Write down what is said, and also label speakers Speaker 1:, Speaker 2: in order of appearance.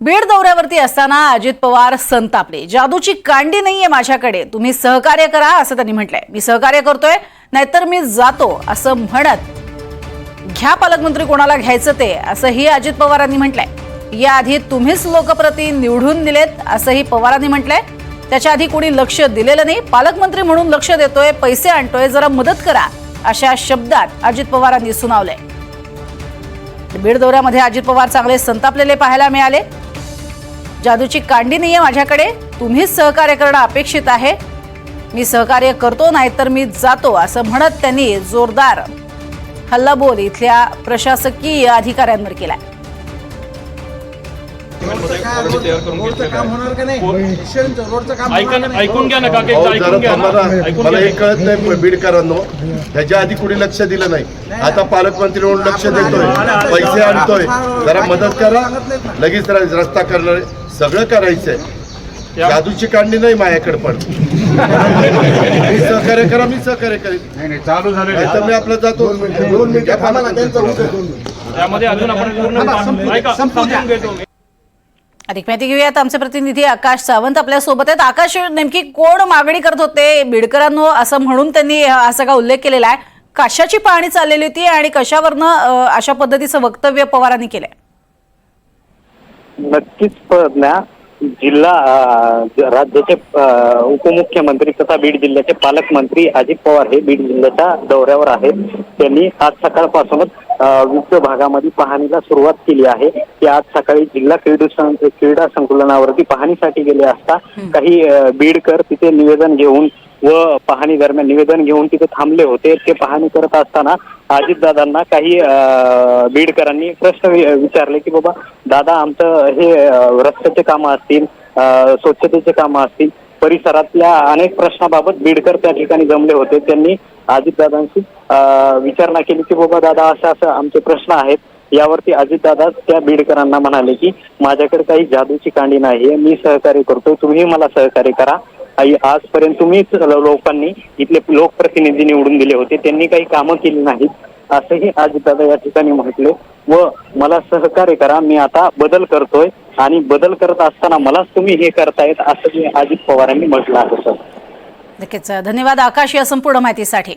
Speaker 1: बीड दौऱ्यावरती असताना अजित पवार संतापले. जादूची कांडी नाहीये माझ्याकडे. तुम्ही सहकार्य करा असं त्यांनी म्हटलंय. मी सहकार्य करतोय नाहीतर मी जातो असं म्हणत घ्या पालकमंत्री कोणाला घ्यायचं ते असंही अजित पवारांनी म्हटलंय. याआधी तुम्हीच लोकप्रती निवडून दिलेत असंही पवारांनी म्हटलंय. त्याच्या आधी कोणी लक्ष दिलेलं नाही. पालकमंत्री म्हणून लक्ष देतोय पैसे आणतोय जरा मदत करा अशा शब्दात अजित पवारांनी सुनावलंय. बीड दौऱ्यामध्ये अजित पवार चांगले संतापलेले पाहायला मिळाले. जादूची कांडी नाहीये माझ्याकडे. तुम्हीच सहकार्य करणं अपेक्षित आहे. मी सहकार्य करतो नाहीतर मी जातो असं म्हणत त्यांनी जोरदार हल्लाबोल इथल्या प्रशासकीय अधिकाऱ्यांवर केलाय.
Speaker 2: रोडचं काम होणार का नाही? शिक्षणचं रोडचं काम होणार
Speaker 3: ऐकून
Speaker 2: का नाही?
Speaker 3: ऐकून घ्या ना काका
Speaker 4: अहो,
Speaker 3: एकदा
Speaker 4: जरा
Speaker 3: ऐकून घ्या
Speaker 4: थांबा
Speaker 3: ना.
Speaker 4: ना.
Speaker 3: ऐकून
Speaker 4: मला
Speaker 3: घ्या.
Speaker 4: हे कळत नाही बीडकरांनो. ह्याच्या आधी कुणी लक्ष दिलं नाही. आता पालकमंत्री म्हणून लक्ष देतोय. पैसे आणतोय. जरा मदत करा. लगेच रा- रस्ता करणार. सगळं करायचंय. जादूची कांडी नाही माझ्याकडे पण. मी सहकार्य करा मी सहकार्य करेन.
Speaker 5: चालू झाले
Speaker 4: नाहीतर मी आपलं जातो.
Speaker 2: दोन मिनिटं थांबा ना, त्यांचं.
Speaker 3: त्यामध्ये अजून आपण पूर्ण ऐका समजून घेतो मी.
Speaker 1: अधिक माहिती घेऊयात. आमचे प्रतिनिधी आकाश सावंत आपल्यासोबत आहेत. आकाश नेमकी कोण मागणी करत होते? बिडकरांनो असं म्हणून त्यांनी हा सगळा उल्लेख केलेला आहे. कशाची पाहणी चाललेली होती आणि कशावरनं अशा पद्धतीचं वक्तव्य पवारांनी केलंय?
Speaker 6: नक्कीच प्रज्ञा जिल्हा राज्याचे उपमुख्यमंत्री तथा बीड जिल्ह्याचे पालकमंत्री अजित पवार हे बीड जिल्ह्याच्या दौऱ्यावर आहेत. त्यांनी आज सकाळपासूनच विविध भागामध्ये पाहणीला सुरुवात केली आहे. ते आज सकाळी जिल्हा क्रीडा सं- क्रीडा संकुलनावरती पाहणीसाठी गेले असता काही बीडकर तिथे निवेदन घेऊन व पाहणी दरम्यान निवेदन घेऊन तिथे थांबले होते. ते पाहणी करत असताना अजितदादांना काही बीडकरांनी प्रश्न विचारले की बाबा दादा आमचं हे रस्त्याचे कामं असतील स्वच्छतेचे कामं असतील परिसरातल्या अनेक प्रश्नाबाबत बीडकर त्या ठिकाणी जमले होते. त्यांनी अजितदादांशी विचारणा केली की बाबा दादा असं असं आमचे प्रश्न आहेत. यावरती अजितदादा त्या बीडकरांना म्हणाले की माझ्याकडे काही जादूची कांडी नाही मी सहकार्य करतो तुम्ही मला सहकार्य करा. आई आजपर्यंत तुम्हीच लोकांनी इथले लोकप्रतिनिधी निवडून दिले होते. त्यांनी काही कामं केली नाहीत असंही अजितदादा या ठिकाणी म्हटले. व मला सहकार्य करा. मी आता बदल करतोय आणि बदल करत असताना मलाच तुम्ही हे करतायत असं मी अजित पवारांनी म्हटलं आहे सर.
Speaker 1: नक्कीच. धन्यवाद आकाश या संपूर्ण माहितीसाठी.